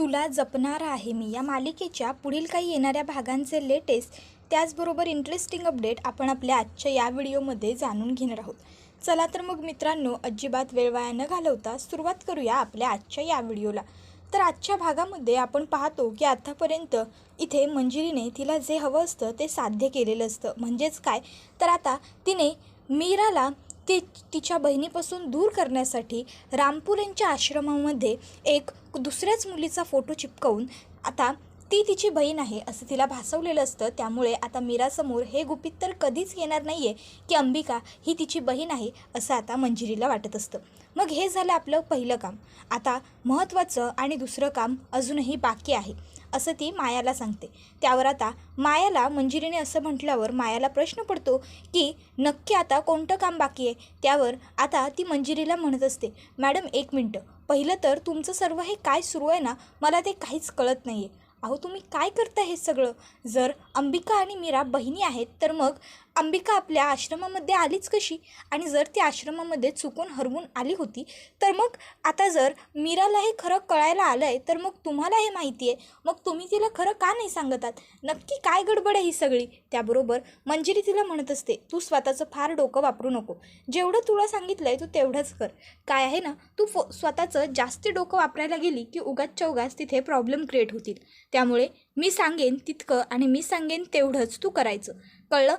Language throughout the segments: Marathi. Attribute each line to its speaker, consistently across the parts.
Speaker 1: तुला जपणार आहे मी. या मालिकेच्या पुढील काही येणाऱ्या भागांचे लेटेस्ट त्याचबरोबर इंटरेस्टिंग अपडेट आपण आपल्या आजच्या या व्हिडिओमध्ये जाणून घेणार आहोत. चला तर मग मित्रांनो अजिबात वेळ वाया न घालवता सुरुवात करूया आपल्या आजच्या या व्हिडिओला. तर आजच्या भागामध्ये आपण पाहतो की आतापर्यंत इथे मंजिरीने तिला जे हवं असतं ते साध्य केलेलं असतं. म्हणजेच काय? तर आता तिने मीराला ती तिच्या बहिणीपासून दूर करण्यासाठी रामपूर यांच्या आश्रमामध्ये एक दुसऱ्याच मुलीचा फोटो चिपकवून आता ती तिची बहीण आहे असं तिला भासवलेलं असतं. त्यामुळे आता मीरासमोर हे गुपित तर कधीच येणार नाही आहे की अंबिका ही तिची बहीण आहे असं आता मंजिरीला वाटत असतं. मग हे झालं आपलं पहिलं काम. आता महत्त्वाचं आणि दुसरं काम अजूनही बाकी आहे असं ती मायाला सांगते. त्यावर आता मायाला मंजिरीने असं म्हटल्यावर मायाला प्रश्न पडतो की नक्की आता कोणतं काम बाकी आहे? त्यावर आता ती मंजिरीला म्हणत असते मॅडम एक मिनटं. पहिलं तर तुमचं सर्व हे काय सुरू आहे ना मला ते काहीच कळत नाही आहे अहो तुम्ही काय करता हे सगळं? जर अंबिका आणि मीरा बहिणी आहेत तर मग अंबिका आपल्या आश्रमामध्ये आलीच कशी? आणि जर ती आश्रमामध्ये चुकून हरवून आली होती तर मग? आता जर मीराला हे खरं कळायला आलं आहे तर मग तुम्हाला हे माहिती आहे. मग तुम्ही तिला खरं का नाही सांगतात नक्की काय गडबड आहे ही सगळी? त्याबरोबर मंजिरी तिला म्हणत असते तू स्वतःचं फार डोकं वापरू नको. जेवढं तुला सांगितलं आहे तू तेवढंच कर. काय आहे ना तू फो स्वतःचं जास्ती डोकं वापरायला गेली की उगाचच्या उगाच तिथे प्रॉब्लेम क्रिएट होतील. त्यामुळे मी सांगेन तितकं आणि मी सांगेन तेवढंच तू करायचं. कळलं?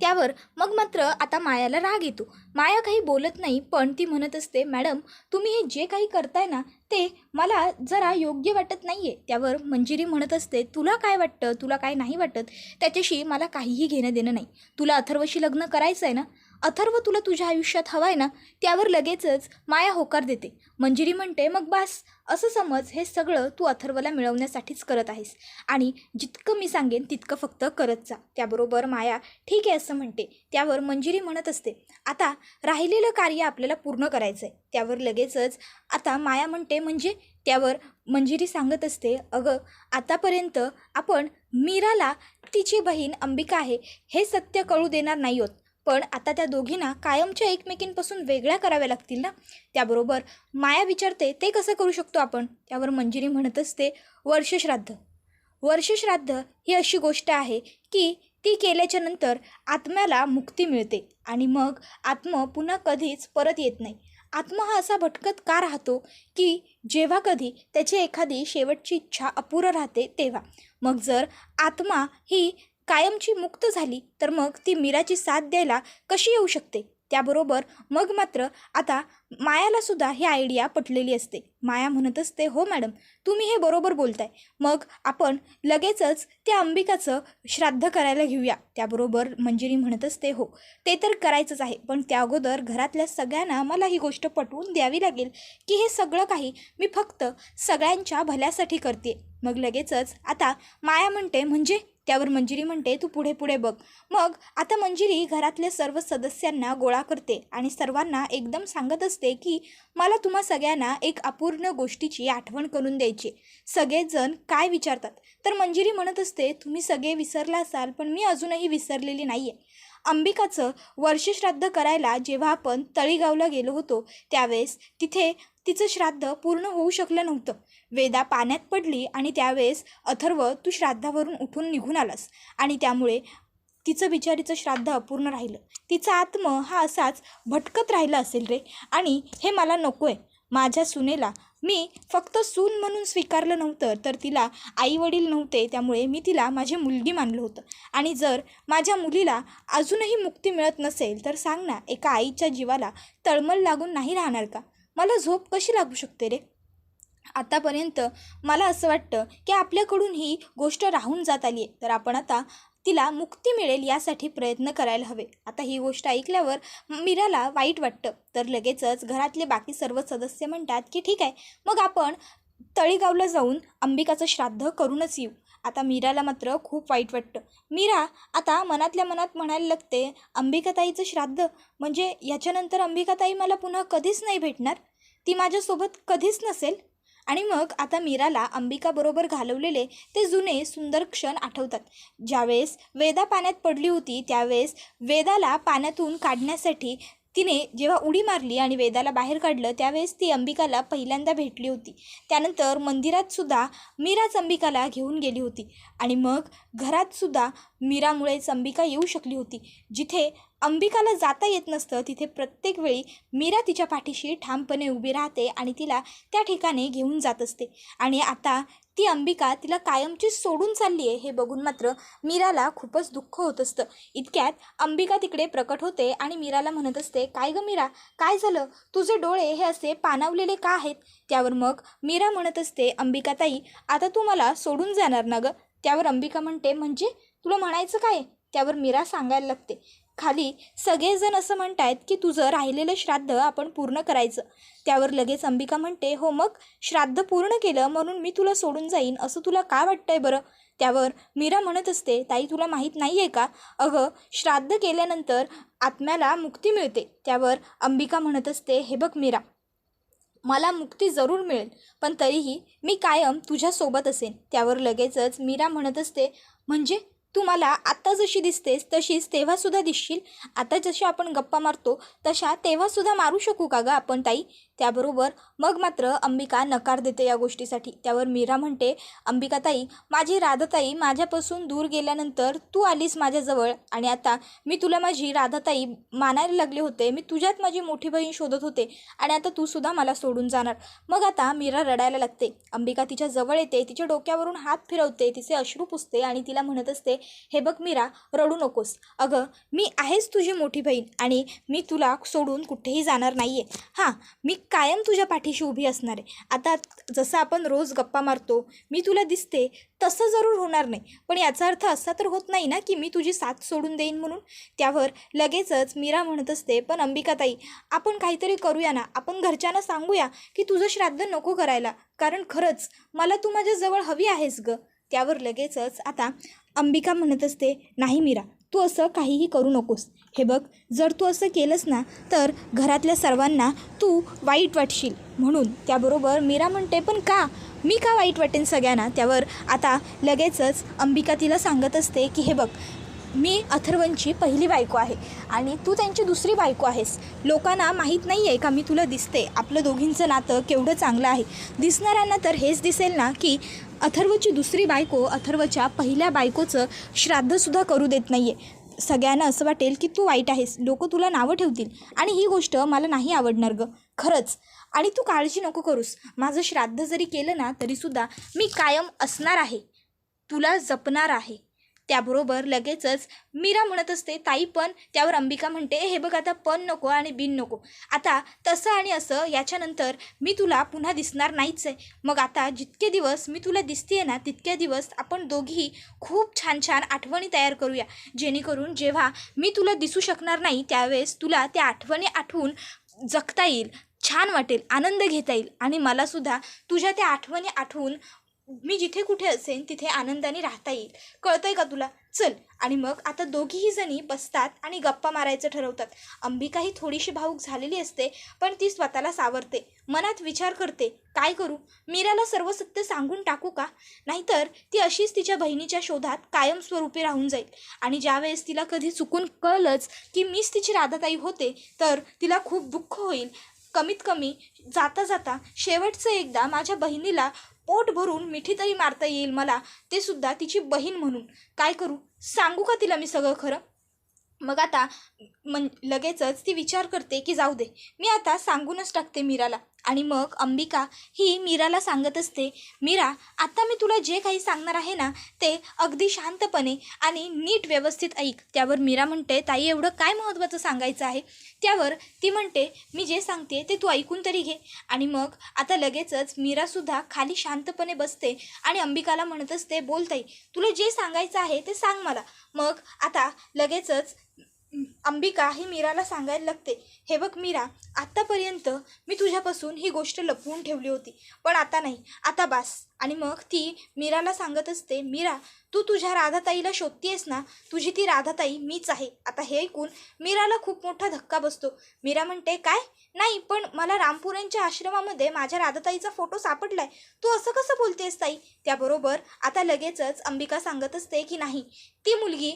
Speaker 1: त्यावर मग मात्र आता मायाला राग येतो. माया काही बोलत नाही पण ती म्हणत असते मॅडम तुम्ही हे जे काही करताय ना ते मला जरा योग्य वाटत नाही आहे त्यावर मंजिरी म्हणत असते तुला काय वाटतं? तुला काय नाही वाटत? त्याच्याशी मला काहीही घेणं देणं नाही. तुला अथर्वशी लग्न करायचं आहे ना अथर्व तुला तुझ्या आयुष्यात हवं आहे ना त्यावर लगेचच माया होकार देते. मंजिरी म्हणते मग बास असं समज हे सगळं तू अथर्वला मिळवण्यासाठीच करत आहेस. आणि जितकं मी सांगेन तितकं फक्त करत जा. त्याबरोबर माया ठीक आहे असं म्हणते. त्यावर मंजिरी म्हणत असते. आता राहिलेलं कार्य आपल्याला पूर्ण करायचं आहे त्यावर लगेचच आता माया म्हणते म्हणजे? त्यावर मंजिरी सांगत असते अगं आतापर्यंत आपण मीराला तिची बहीण अंबिका आहे हे सत्य कळू देणार नाही आहोत पण आता त्या दोघींना कायमच्या एकमेकींपासून वेगळ्या कराव्या लागतील ना? त्याबरोबर माया विचारते ते कसं करू शकतो आपण? त्यावर मंजिरी म्हणत असते वर्षश्राद्ध. वर्षश्राद्ध ही अशी गोष्ट आहे की ती केल्याच्यानंतर आत्म्याला मुक्ती मिळते आणि मग आत्म पुन्हा कधीच परत येत नाही. आत्मा हा असा भटकत का राहतो की जेव्हा कधी त्याची एखादी शेवटची इच्छा अपुरं राहते तेव्हा. मग जर आत्मा ही कायमची मुक्त झाली तर मग ती मीराची साथ द्यायला कशी येऊ शकते? त्याबरोबर मग मात्र आता मायाला सुद्धा ही आयडिया पटलेली असते. माया म्हणत असते हो मॅडम तुम्ही हे बरोबर बोलताय. मग आपण लगेचच त्या अंबिकाचं श्राद्ध करायला घेऊया. त्याबरोबर मंजिरी म्हणत असते हो ते तर करायचंच आहे पण त्या अगोदर घरातल्या सगळ्यांना मला ही गोष्ट पटवून द्यावी लागेल की हे सगळं काही मी फक्त सगळ्यांच्या भल्यासाठी करते मग लगेचच आता माया म्हणते म्हणजे त्यावर मंजिरी म्हणते तू पुढे पुढे बघ. मग आता मंजिरी घरातल्या सर्व सदस्यांना गोळा करते आणि सर्वांना एकदम सांगत असते की मला तुम्हा सगळ्यांना एक अपूर्ण गोष्टीची आठवण करून द्यायची सगळेजण काय विचारतात? तर मंजिरी म्हणत असते तुम्ही सगळे विसरला असाल पण मी अजूनही विसरलेली नाही आहे अंबिकाचं वर्षश्राद्ध करायला जेव्हा आपण तळीगावला गेलो होतो त्यावेळेस तिथे तिचं श्राद्ध पूर्ण होऊ शकलं नव्हतं. वेदा पाण्यात पडली आणि त्यावेळेस अथर्व तू श्राद्धावरून उठून निघून आलास. आणि त्यामुळे तिचं बिचारीचं श्राद्ध अपूर्ण राहिलं. तिचा आत्म हा असाच भटकत राहिला असेल रे. आणि हे मला नको आहे माझ्या सुनेला मी फक्त सून म्हणून स्वीकारलं नव्हतं तर तिला आई वडील नव्हते त्यामुळे मी तिला माझी मुलगी मानलं होतं. आणि जर माझ्या मुलीला अजूनही मुक्ती मिळत नसेल तर सांग ना एका आईच्या जीवाला तळमळ लागून नाही राहणार का? मला झोप कशी लागू शकते रे? आतापर्यंत मला असं वाटतं की आपल्याकडून ही गोष्ट राहून जात आली आहे. तर आपण आता तिला मुक्ती मिळेल यासाठी प्रयत्न करायला हवे. आता ही गोष्ट ऐकल्यावर मीराला वाईट वाटतं. तर लगेचच घरातले बाकी सर्व सदस्य म्हणतात की ठीक आहे मग आपण तळीगावला जाऊन अंबिकाचं श्राद्ध करूनच येऊ. आता मीराला मात्र खूप वाईट वाटतं. मीरा आता मनातल्या मनात म्हणायला लागते अंबिकाताईचं श्राद्ध? म्हणजे याच्यानंतर अंबिकाताई मला पुन्हा कधीच नाही भेटणार? ती माझ्यासोबत कधीच नसेल? आणि मग आता मीराला अंबिकाबरोबर घालवलेले ते जुने सुंदर क्षण आठवतात. ज्यावेळेस वेदा पाण्यात पडली होती त्यावेळेस वेदाला पाण्यातून काढण्यासाठी तिने जेव्हा उडी मारली आणि वेदाला बाहेर काढलं त्यावेळेस ती अंबिकाला पहिल्यांदा भेटली होती. त्यानंतर मंदिरात सुद्धा मीराच अंबिकाला घेऊन गेली होती. आणि मग घरात सुद्धा मीरामुळेच अंबिका येऊ शकली होती. जिथे अंबिकाला जाता येत नसतं. तिथे प्रत्येक वेळी मीरा तिच्या पाठीशी ठामपणे उभी राहते आणि तिला त्या ठिकाणी घेऊन जात असते. आणि आता ती अंबिका तिला कायमची सोडून चालली आहे हे बघून मात्र मीराला खूपच दुःख होत असतं. इतक्यात अंबिका तिकडे प्रकट होते आणि मीराला म्हणत असते काय गं मीरा? काय झालं? तुझे डोळे हे असे पानावलेले का आहेत? त्यावर मग मीरा म्हणत असते अंबिका ताई आता तू मला सोडून जाणार ना गं? त्यावर अंबिका म्हणते म्हणजे? तुला म्हणायचं काय? त्यावर मीरा सांगायला लागते. खाली सगळेजण असं म्हणतायत की तुझं राहिलेलं श्राद्ध आपण पूर्ण करायचं. त्यावर लगेच अंबिका म्हणते हो मग श्राद्ध पूर्ण केलं म्हणून मी तुला सोडून जाईन असं तुला का वाटतंय बरं? त्यावर मीरा म्हणत असते ताई तुला माहीत नाही आहे का? अगं श्राद्ध केल्यानंतर आत्म्याला मुक्ती मिळते. त्यावर अंबिका म्हणत असते हे बघ मीरा मला मुक्ती जरूर मिळेल पण तरीही मी कायम तुझ्यासोबत असेन. त्यावर लगेचच मीरा म्हणत असते म्हणजे तू मला आत्ता जशी दिसतेस तशीच तेव्हासुद्धा दिसशील. आता जशी आपण गप्पा मारतो तशा तेव्हासुद्धा मारू शकू का गं आपण ताई? त्याबरोबर मग मात्र अंबिका नकार देते या गोष्टीसाठी. त्यावर मीरा म्हणते अंबिका ताई माझी राधाताई माझ्यापासून दूर गेल्यानंतर तू आलीस माझ्याजवळ आणि आता मी तुला माझी राधाताई मानायला लागले होते. मी तुझ्यात माझी मोठी बहीण शोधत होते आणि आता तू सुद्धा मला सोडून जाणार. मग आता मीरा रडायला लागते. अंबिका तिच्या जवळ येते तिच्या डोक्यावरून हात फिरवते तिचे अश्रू पुसते आणि तिला म्हणत असते हे बघ मीरा रडू नकोस. अगं मी आहेच तुझी मोठी बहीण आणि मी तुला सोडून कुठेही जाणार नाही आहे हां मी कायम तुझ्या पाठीशी उभी असणार आहे. आता जसं आपण रोज गप्पा मारतो मी तुला दिसते तसं जरूर होणार नाही. पण याचा अर्थ असा तर होत नाही ना की मी तुझी साथ सोडून देईन म्हणून. त्यावर लगेचच मीरा म्हणत असते पण अंबिकाताई आपण काहीतरी करूया ना. आपण घरच्यांना सांगूया की तुझं श्राद्ध नको करायला. कारण खरंच मला तू माझ्याजवळ हवी आहेस गं. त्यावर लगेचच आता अंबिका म्हणत असते नाही मीरा तू असं काहीही करू नकोस. हे बघ जर तू असं केलंस ना तर घरातल्या सर्वांना तू वाईट वाटशील. म्हणून त्याबरोबर मीरा म्हणते पण का? मी का वाईट वाटेन सगळ्यांना? त्यावर आता लगेचच अंबिका तिला सांगत असते की हे बघ मी अथर्वनची पहिली बायको आहे आणि तू त्यांची दुसरी बायको आहेस. लोकांना माहीत नाही आहे का मी तुला दिसते? आपलं दोघींचं नातं केवढं चांगलं आहे. दिसणाऱ्यांना तर हेच दिसेल ना की अथर्वची दुसरी बायको अथर्वच्या पहिल्या बायकोचं श्राद्धसुद्धा करू देत नाही आहे सगळ्यांना असं वाटेल की तू वाईट आहेस. लोक तुला नावं ठेवतील. आणि ही गोष्ट मला नाही आवडणार गं. खरंच. आणि तू काळजी नको करूस. माझं श्राद्ध जरी केलं ना तरीसुद्धा मी कायम असणार आहे. तुला जपणार आहे. त्याबरोबर लगेचच मीरा म्हणत असते ताई पण त्यावर अंबिका म्हणते हे बघ आता पण नको आणि बिन नको. आता तसं आणि असं याच्यानंतर मी तुला पुन्हा दिसणार नाहीच आहे. मग आता जितके दिवस मी तुला दिसते ना तितके दिवस आपण दोघीही खूप छान छान आठवणी तयार करूया. जेणेकरून जेव्हा मी तुला दिसू शकणार नाही त्यावेळेस तुला त्या आठवणी आठवून जगता येईल छान वाटेल आनंद घेता येईल आणि मलासुद्धा तुझ्या त्या आठवणी आठवून मी जिथे कुठे असेन तिथे आनंदाने राहता येईल. कळतंय का तुला? चल. आणि मग आता दोघीही जणी बसतात आणि गप्पा मारायचं ठरवतात. अंबिका ही थोडीशी भावूक झालेली असते पण ती स्वतःला सावरते. मनात विचार करते काय करू? मीराला सर्व सत्य सांगून टाकू का? नाहीतर ती अशीच तिच्या बहिणीच्या शोधात कायमस्वरूपी राहून जाईल. आणि ज्यावेळेस तिला कधी चुकून कळलंच की मीच तिची राधाताई होते तर तिला खूप दुःख होईल. कमीत कमी जाता जाता शेवटचं एकदा माझ्या बहिणीला पोट भरून मिठी तरी मारता येईल मला ते सुद्धा तिची बहीण म्हणून. काय करू? सांगू का तिला मी सगळं खरं? मग आता मन लगेचच ती विचार करते की जाऊ दे. मी आता सांगूनच टाकते मीराला. आणि मग अंबिका ही मीराला सांगत असते मीरा आता मी तुला जे काही सांगणार आहे ना ते अगदी शांतपणे आणि नीट व्यवस्थित ऐक. त्यावर मीरा म्हणते ताई एवढं काय महत्त्वाचं सांगायचं आहे? त्यावर ती म्हणते मी जे सांगते ते तू ऐकून तरी घे. आणि मग आता लगेचच मीरासुद्धा खाली शांतपणे बसते आणि अंबिकाला म्हणत असते बोलताई तुला जे सांगायचं आहे ते सांग मला. मग आता लगेचच अंबिका ही मीराला सांगायला लागते हे बघ मीरा आत्तापर्यंत मी तुझ्यापासून ही गोष्ट लपवून ठेवली होती पण आता नाही आता बास. आणि मग ती मीराला सांगत असते मीरा तू तुझ्या राधाताईला शोधतीयस ना? तुझी ती राधाताई मीच आहे. आता हे ऐकून मीराला खूप मोठा धक्का बसतो. मीरा म्हणते काय? नाही पण मला रामपुऱ्यांच्या आश्रमामध्ये माझ्या राधाताईचा फोटो सापडलाय. तू असं कसं बोलतेस ताई? त्याबरोबर आता लगेचच अंबिका सांगत असते की नाही ती मुलगी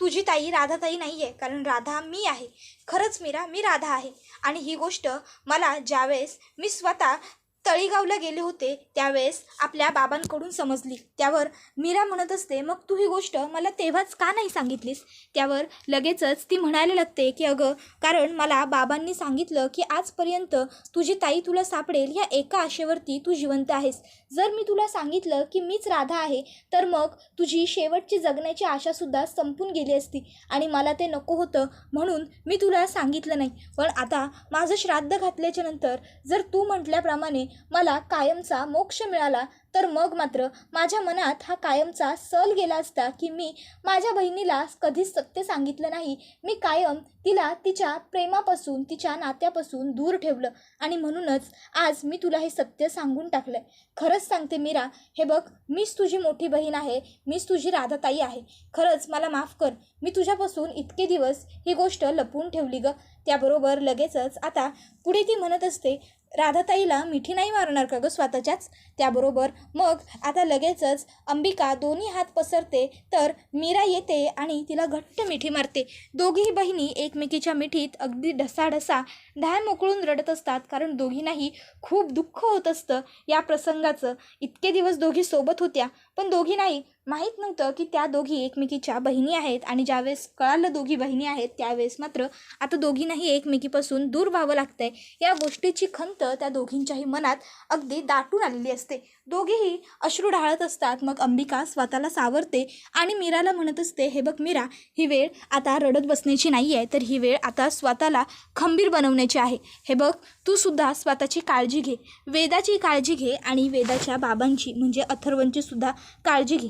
Speaker 1: तुझी ताई राधाताई नाही आहे कारण राधा मी आहे. खरंच मीरा मी राधा आहे. आणि ही गोष्ट मला ज्यावेळेस मी स्वतः तळीगावला गेले होते त्यावेळेस आपल्या बाबांकडून समजली. त्यावर मीरा म्हणत असते मग तू ही गोष्ट मला तेव्हाच का नाही सांगितलीस? त्यावर लगेचच ती म्हणायला लागते की अगं कारण मला बाबांनी सांगितलं की आजपर्यंत तुझी ताई तुला सापडेल या एका आशेवरती तू जिवंत आहेस. जर मी तुला सांगितलं की मीच राधा आहे तर मग तुझी शेवटची जगण्याची आशासुद्धा संपून गेली असती आणि मला ते नको होतं म्हणून मी तुला सांगितलं नाही. पण आता माझं श्राद्ध घातल्याच्या नंतर जर तू म्हटल्याप्रमाणे मला कायमचा मोक्ष मिळाला तर मग मात्र माझ्या मनात हा कायमचा सल गेला असता की मी माझ्या बहिणीला कधीच सत्य सांगितलं नाही. मी कायम तिला तिच्या प्रेमापासून तिच्या नात्यापासून दूर ठेवलं आणि म्हणूनच आज मी तुला हे सत्य सांगून टाकलंय. खरंच सांगते मीरा हे बघ मीच तुझी मोठी बहीण आहे मीच तुझी राधाताई आहे. खरंच मला माफ कर मी तुझ्यापासून इतके दिवस ही गोष्ट लपवून ठेवली ग. त्याबरोबर लगेचच आता पुढे ती म्हणत असते राधाताईला मिठी नाही मारणार का गं स्वतःच्याच? त्याबरोबर मग आता लगेचच अंबिका दोन्ही हात पसरते तर मीरा येते आणि तिला घट्ट मिठी मारते. दोघीही बहिणी एकमेकीच्या मिठीत अगदी ढसाढसा ढाय मोकळून रडत असतात कारण दोघींनाही खूप दुःख होत असतं या प्रसंगाचं. इतके दिवस दोघी सोबत होत्या पण दोघी नाही. माहीत नव्हतं की त्या दोघी एकमेकीच्या बहिणी आहेत आणि ज्यावेळेस कळालं दोघी बहिणी आहेत त्यावेळेस मात्र आता दोघींनाही एकमेकीपासून दूर व्हावं लागतंय. या गोष्टीची खंत त्या दोघींच्याही मनात अगदी दाटून आलेली असते. दोघेही अश्रू ढाळत असतात. मग अंबिका स्वतःला सावरते आणि मीराला म्हणत असते हे बघ मीरा ही वेळ आता रडत बसण्याची नाही आहे तर ही वेळ आता स्वतःला खंबीर बनवण्याची आहे. हे बघ तू सुद्धा स्वतःची काळजी घे. वेदाची काळजी घे आणि वेदाच्या बाबांची म्हणजे अथर्वांची सुद्धा काळजी घे.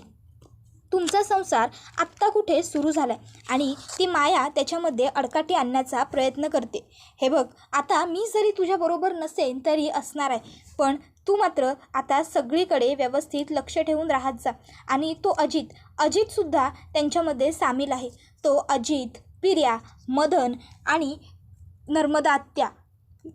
Speaker 1: तुमचा संसार आत्ता कुठे सुरू झाला आहे आणि ती माया त्याच्यामध्ये अडकाटी आणण्याचा प्रयत्न करते. हे बघ आता मी जरी तुझ्याबरोबर नसेन तरी असणार आहे. पण तू मात्र आता सगळीकडे व्यवस्थित लक्ष ठेवून राहत जा. आणि तो अजित अजितसुद्धा त्यांच्यामध्ये सामील आहे. तो अजित पिर्या मदन आणि नर्मदात्या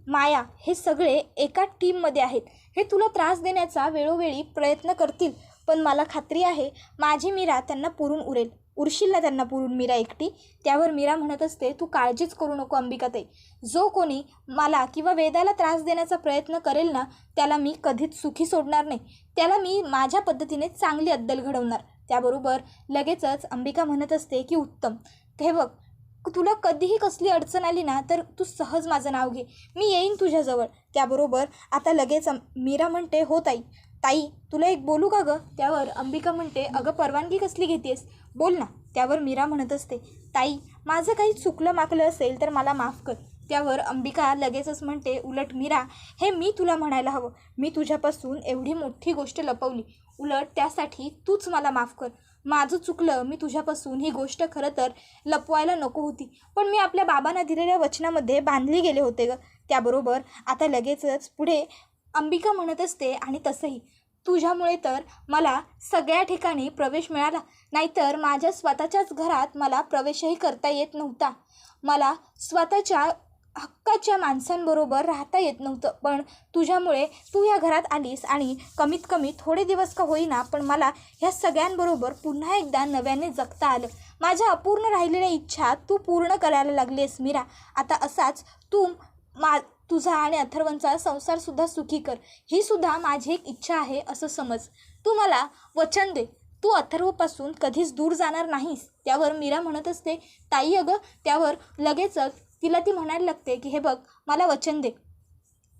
Speaker 1: माया हे सगळे एका टीममध्ये आहेत. हे तुला त्रास देण्याचा वेळोवेळी प्रयत्न करतील पण मला खात्री आहे माझी मीरा त्यांना पुरून उरेल. उरशील ना त्यांना पुरून मीरा एकटी. त्यावर मीरा म्हणत असते तू काळजीच करू नको अंबिकाताई जो कोणी मला किंवा वेदाला त्रास देण्याचा प्रयत्न करेल ना त्याला मी कधीच सुखी सोडणार नाही. त्याला मी माझ्या पद्धतीने चांगली अद्दल घडवणार. त्याबरोबर लगेचच अंबिका म्हणत असते की उत्तम. हे बघ तुला कधीही कसली अडचण आली ना तर तू सहज माझं नाव घे. मी येईन तुझ्याजवळ. त्याबरोबर आता लगेच अं- मीरा म्हणते हो ताई. ताई तुला एक बोलू का गं? त्यावर अंबिका म्हणते अगं परवानगी कसली घेतेस? बोल ना त्यावर मीरा म्हणत असते. ताई माझं काही चुकलं माकलं असेल तर मला माफ कर. त्यावर अंबिका लगेचच म्हणते उलट मीरा हे मी तुला म्हणायला हवं. मी तुझ्यापासून एवढी मोठी गोष्ट लपवली. उलट त्यासाठी तूच मला माफ कर. माझं चुकलं मी तुझ्यापासून ही गोष्ट खरं तर लपवायला नको होती. पण मी आपल्या बाबांना दिलेल्या वचनामध्ये बांधली गेले होते ग. त्याबरोबर आता लगेचच पुढे अंबिका म्हणत असते आणि तसंही. तुझ्यामुळे तर मला सगळ्या ठिकाणी प्रवेश मिळाला. नाहीतर माझ्या स्वतःच्याच घरात मला प्रवेशही करता येत नव्हता. मला स्वतःच्या हक्काच्या माणसांबरोबर राहता येत नव्हतं. पण तुझ्यामुळे तू या घरात आलीस आणि कमीत कमी थोडे दिवस का होईना पण मला ह्या सगळ्यांबरोबर पुन्हा एकदा नव्याने जगता आलं. माझ्या अपूर्ण राहिलेल्या इच्छा तू पूर्ण करायला लागलीस मीरा. आता असाच तू मा तुझा आणि अथर्वांचा संसारसुद्धा सुखी कर. ही सुद्धा माझी एक इच्छा आहे असं समज. तू मला वचन दे. तू अथर्वपासून कधीच दूर जाणार नाहीस. त्यावर मीरा म्हणत असते ताई अगं त्यावर लगेचच तिला ती म्हणायला लागते की हे बघ मला वचन दे.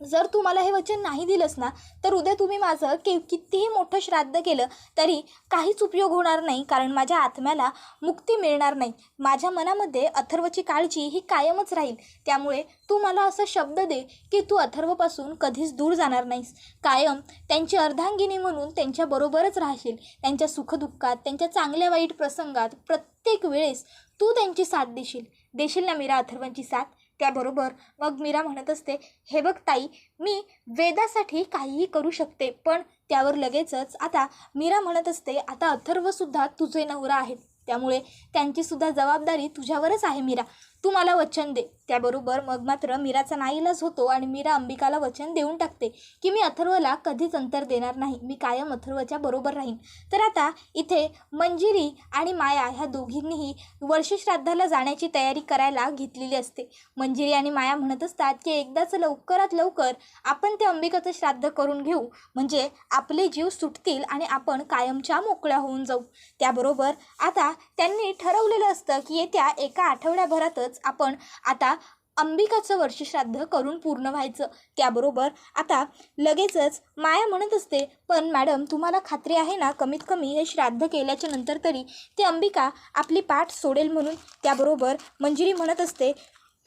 Speaker 1: जर तू मला हे वचन नाही दिलंस ना तर उद्या तुम्ही माझं के कितीही मोठं श्राद्ध केलं तरी काहीच उपयोग होणार नाही कारण माझ्या आत्म्याला मुक्ती मिळणार नाही. माझ्या मनामध्ये अथर्वची काळजी ही कायमच राहील. त्यामुळे तू मला असा शब्द दे की तू अथर्वपासून कधीच दूर जाणार नाहीस. कायम त्यांची अर्धांगिनी म्हणून त्यांच्याबरोबरच राहशील. त्यांच्या सुखदुःखात त्यांच्या चांगल्या वाईट प्रसंगात प्रत्येक वेळेस तू त्यांची साथ देशील. देशील ना मीरा अथर्वांची साथ? त्याबरोबर मग मीरा म्हणत असते हे बघ ताई मी वेदासाठी काहीही करू शकते पण त्यावर लगेचच आता मीरा म्हणत असते आता अथर्वसुद्धा तुझे नवरा आहेत त्यामुळे त्यांचीसुद्धा जबाबदारी तुझ्यावरच आहे मीरा. तू मला वचन दे. त्याबरोबर मग मात्र मीराचा नाईलाज होतो आणि मीरा अंबिकाला वचन देऊन टाकते की मी अथर्वला कधीच अंतर देणार नाही. मी कायम अथर्वच्या बरोबर राहीन. तर आता इथे मंजिरी आणि माया ह्या दोघींनीही वर्षश्राद्धाला जाण्याची तयारी करायला घेतलेली असते. मंजिरी आणि माया म्हणत असतात की एकदाच लवकरात लवकर आपण ते अंबिकाचं श्राद्ध करून घेऊ. म्हणजे आपले जीव सुटतील आणि आपण कायमच्या मोकळ्या होऊन जाऊ. त्याबरोबर आता त्यांनी ठरवलेलं असतं की येत्या एका आठवड्याभरातच आपण आता अंबिकाचं वर्षश्राद्ध करून पूर्ण व्हायचं. त्याबरोबर आता लगेचच माया म्हणत असते पण मॅडम तुम्हाला खात्री आहे ना कमीत कमी हे श्राद्ध केल्याच्यानंतर तरी ते अंबिका आपली पाठ सोडेल म्हणून. त्याबरोबर मंजिरी म्हणत असते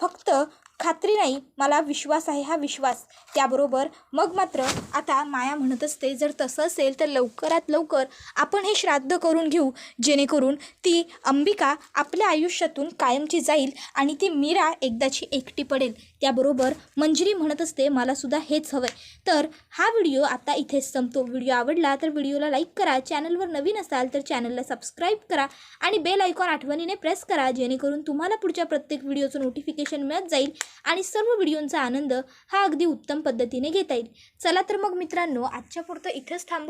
Speaker 1: फक्त खात्री नाही मला विश्वास आहे हा विश्वास. त्याबरोबर मग मात्र आता माया म्हणत असते जर तसं असेल तर लवकरात लवकर आपण हे श्राद्ध करून घेऊ. जेणेकरून ती अंबिका आपल्या आयुष्यातून कायमची जाईल आणि ती मीरा एकदाची एकटी पडेल. त्याबरोबर मंजिरी म्हणत असते मलासुद्धा हेच हवं आहे तर हा व्हिडिओ आता इथेच संपतो. व्हिडिओ आवडला तर व्हिडिओला लाईक करा. चॅनलवर नवीन असाल तर चॅनलला सबस्क्राईब करा आणि बेल आयकॉन आठवणीने प्रेस करा जेणेकरून तुम्हाला पुढच्या प्रत्येक व्हिडिओचं नोटिफिकेशन मिळत जाईल. आणि सर्व व्हिडिओंचा आनंद हा अगदी उत्तम पद्धतीने घेता येईल. चला तर मग मित्रांनो आजच्या पुरतं इथंच थांबू.